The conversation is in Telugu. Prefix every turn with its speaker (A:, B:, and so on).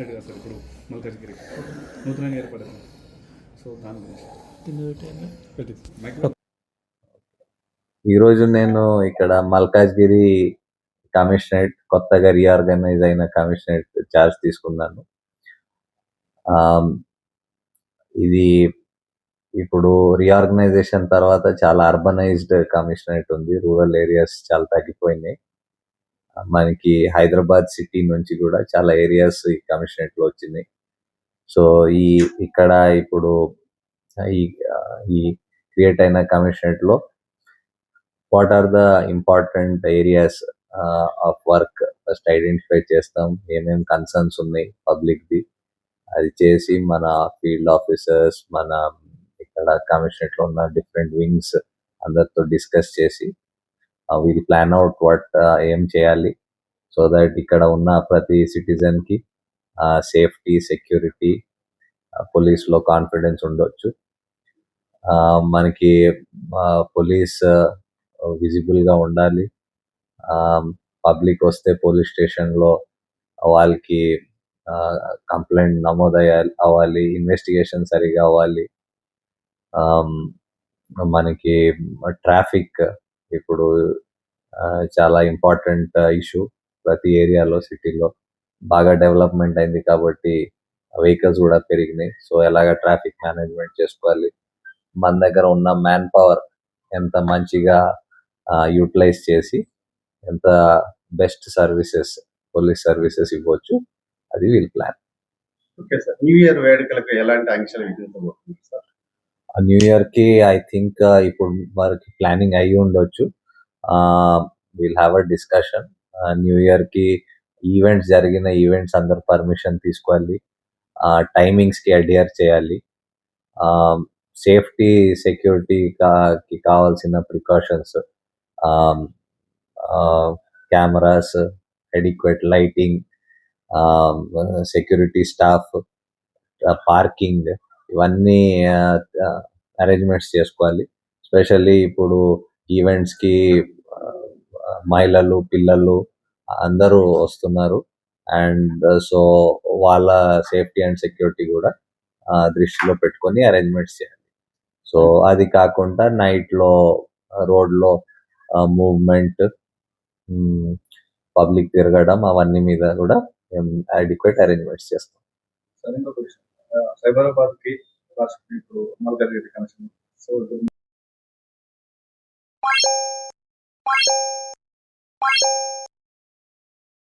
A: కమిషనరేట్ కదా సార్ ఇప్పుడు మల్కాజ్గిరి. నూతనంగా ఏర్పడింది. సో దాని గురించి.
B: ఈరోజు నేను ఇక్కడ మల్కాజ్గిరి కమిషనరేట్ కొత్తగా రీఆర్గనైజ్ అయిన కమిషనరేట్ చార్జ్ తీసుకున్నాను. ఇది ఇప్పుడు రీఆర్గనైజేషన్ తర్వాత చాలా అర్బనైజ్డ్ కమిషనరేట్ ఉంది. రూరల్ ఏరియాస్ చాలా తగ్గిపోయినాయి. మనకి హైదరాబాద్ సిటీ నుంచి కూడా చాలా ఏరియాస్ ఈ కమిషనరేట్లో వచ్చింది. సో ఈ ఇక్కడ ఇప్పుడు ఈ ఈ క్రియేట్ అయిన కమిషనరేట్లో what are the important areas of work first identify చేస్తాం. ఏమేమి కన్సర్న్స్ ఉన్నాయి పబ్లిక్ ది. అది చేసి మన ఫీల్డ్ ఆఫీసర్స్ మన ఇక్కడ కమిషనరేట్లో ఉన్న డిఫరెంట్ వింగ్స్ అందరితో డిస్కస్ చేసి వీల్ ప్లాన్ అవుట్ వాట్ ఏం చేయాలి సో దట్ ఇక్కడ ఉన్న ప్రతి సిటిజన్కి సేఫ్టీ సెక్యూరిటీ పోలీస్లో కాన్ఫిడెన్స్ ఉండొచ్చు. ఆ, మనకి పోలీస్ విజిబుల్గా ఉండాలి. పబ్లిక్ వస్తే పోలీస్ స్టేషన్లో వాళ్ళకి కంప్లైంట్ నమోదయ్యాలి అవ్వాలి ఇన్వెస్టిగేషన్ సరిగా అవ్వాలి. మనకి ట్రాఫిక్ ఇప్పుడు ఆ, చాలా ఇంపార్టెంట్ ఇష్యూ ప్రతి ఏరియాలో సిటీలో బాగా డెవలప్మెంట్ అయింది కాబట్టి వెహికల్స్ కూడా పెరిగినాయి. సో ఎలాగ ట్రాఫిక్ మేనేజ్మెంట్ చేసుకోవాలి? మన దగ్గర ఉన్న మ్యాన్ పవర్ ఎంత మంచిగా యూటిలైజ్ చేసి ఎంత బెస్ట్ సర్వీసెస్ పోలీస్ సర్వీసెస్ ఇవ్వచ్చు అది we'll plan.
C: Okay sir. New year వేడుకలకు ఎలాంటి ఆంక్షలు విధించబోతుంది సార్?
B: న్యూ ఇయర్కి ఐ థింక్ ఇప్పుడు వారికి ప్లానింగ్ అయ్యి ఉండొచ్చు. Will have a discussion. New ఇయర్కి ఈవెంట్స్ జరిగిన ఈవెంట్స్ అందరు పర్మిషన్ తీసుకోవాలి. టైమింగ్స్కి అడియర్ చేయాలి. సేఫ్టీ సెక్యూరిటీ కి కావాల్సిన precautions cameras adequate lighting security staff parking ఇవన్నీ అరేంజ్మెంట్స్ చేసుకోవాలి. స్పెషల్లీ ఇప్పుడు ఈవెంట్స్కి మహిళలు పిల్లలు అందరూ వస్తున్నారు. అండ్ సో వాళ్ళ సేఫ్టీ అండ్ సెక్యూరిటీ కూడా దృష్టిలో పెట్టుకొని అరేంజ్మెంట్స్ చేయాలి. సో అది కాకుండా నైట్లో రోడ్లో మూవ్మెంట్ పబ్లిక్ తిరగడం అవన్నీ మీద కూడా మేము అడిక్వేట్ అరేంజ్మెంట్స్ చేస్తాం.
A: విషయం. సైబరాబాద్కి ఇప్పుడు మల్కాజ్గిరి సో you